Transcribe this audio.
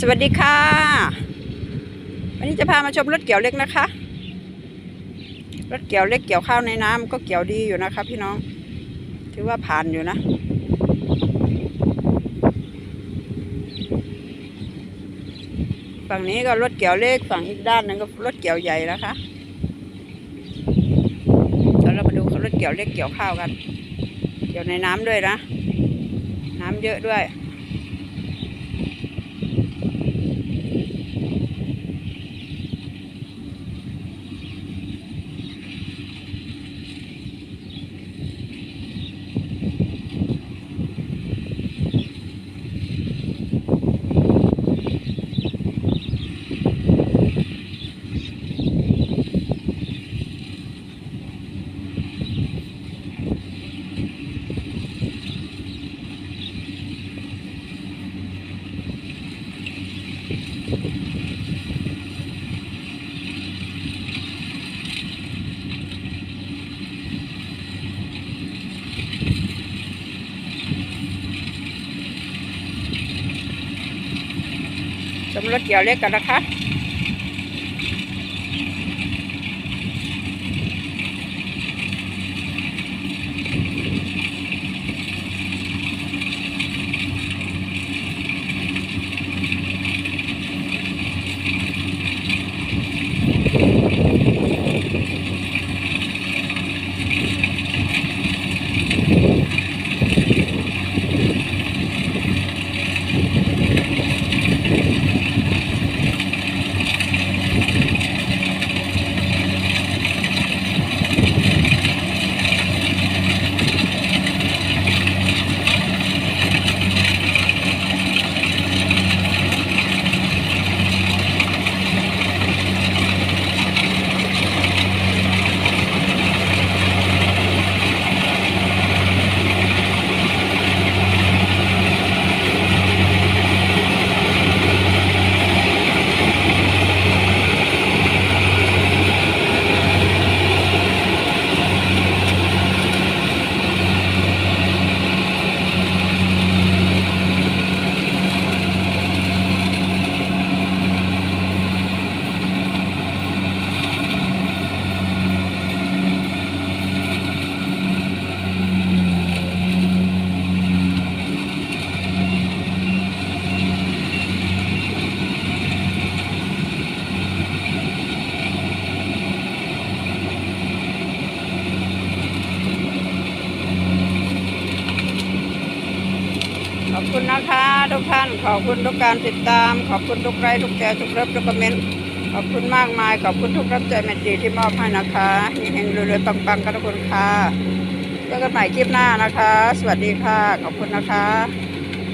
สวัสดีค่ะ วันนี้จะพามาชมรถเกี่ยวเล็กนะคะ รถเกี่ยวเล็กเกี่ยวข้าวในน้ำก็เกี่ยวดีอยู่นะคะ พี่น้อง ถือว่าผ่านอยู่นะ ฝั่งนี้ก็รถเกี่ยวเล็กฝั่งอีกด้านนึงก็รถเกี่ยวใหญ่นะคะเดี๋ยวเรามาดูรถเกี่ยวเล็กเกี่ยวข้าวกัน เกี่ยวในน้ำด้วยนะ น้ำเยอะด้วย ชมรถเกี่ยวเล็กกันนะคะ ขอบคุณนะคะทุกท่านขอบคุณทุกการติดตาม ขอบคุณทุกไลค์ทุกแชร์ทุกเลิฟทุกคอมเมนต์ขอบคุณมากมาย ขอบคุณทุกรับใจแมนตรีที่มอบให้นะคะเฮงๆรวยๆปังๆกันทุกคนค่ะเจอกันใหม่คลิปหน้านะคะ สวัสดีค่ะ ขอบคุณนะคะ